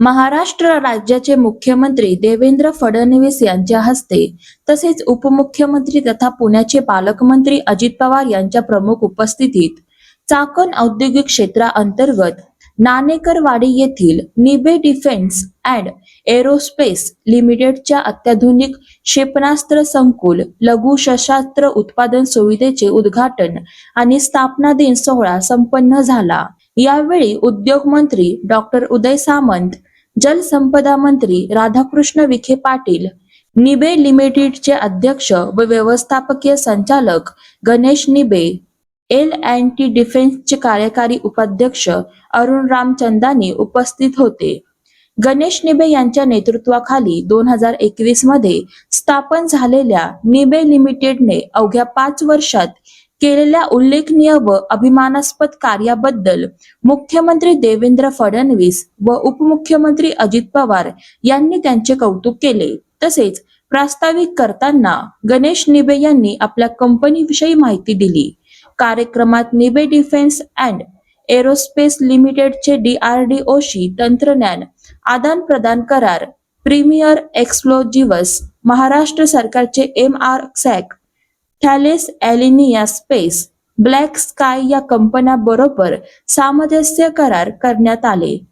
महाराष्ट्र राज्याचे मुख्यमंत्री देवेंद्र फडणवीस यांच्या हस्ते तसेच उपमुख्यमंत्री तथा पुण्याचे पालकमंत्री अजित पवार यांच्या प्रमुख उपस्थितीत चाकण औद्योगिक क्षेत्राअंतर्गत नाणेकरवाडी येथील निबे डिफेन्स अँड एरोस्पेस लिमिटेडच्या अत्याधुनिक क्षेपणास्त्र संकुल लघु शस्त्रास्त्र उत्पादन सुविधेचे उद्घाटन आणि स्थापना दिन सोहळा संपन्न झाला. यावेळी उद्योग मंत्री डॉक्टर उदय सामंत जलसंपदा मंत्री राधाकृष्ण विखे पाटील निबे लिमिटेडचे अध्यक्ष व व्यवस्थापकीय संचालक Ganesh Nibe L and T डिफेन्सचे कार्यकारी उपाध्यक्ष अरुण रामचंदानी उपस्थित होते. गणेश निबे यांच्या नेतृत्वाखाली दोन हजार एकवीसमध्ये स्थापन झालेल्या निबे लिमिटेडने अवघ्या पाच वर्षात केलेल्या उल्लेखनीय व अभिमानास्पद कार्याबद्दल मुख्यमंत्री देवेंद्र फडणवीस व उपमुख्यमंत्री अजित पवार यांनी त्यांचे कौतुक केले. तसेच प्रास्ताविक करताना गणेश निबे यांनी आपल्या कंपनीविषयी माहिती दिली. कार्यक्रमात निबे डिफेन्स अँड एरोस्पेस लिमिटेडचे डीआरडीओशी तंत्रज्ञान आदान प्रदान करार प्रीमियर एक्सप्लोजिव्हस महाराष्ट्र सरकारचे M R SAC Thales Alenia space black sky या कंपन्यांबरोबर सामंजस्य करार करण्यात आले.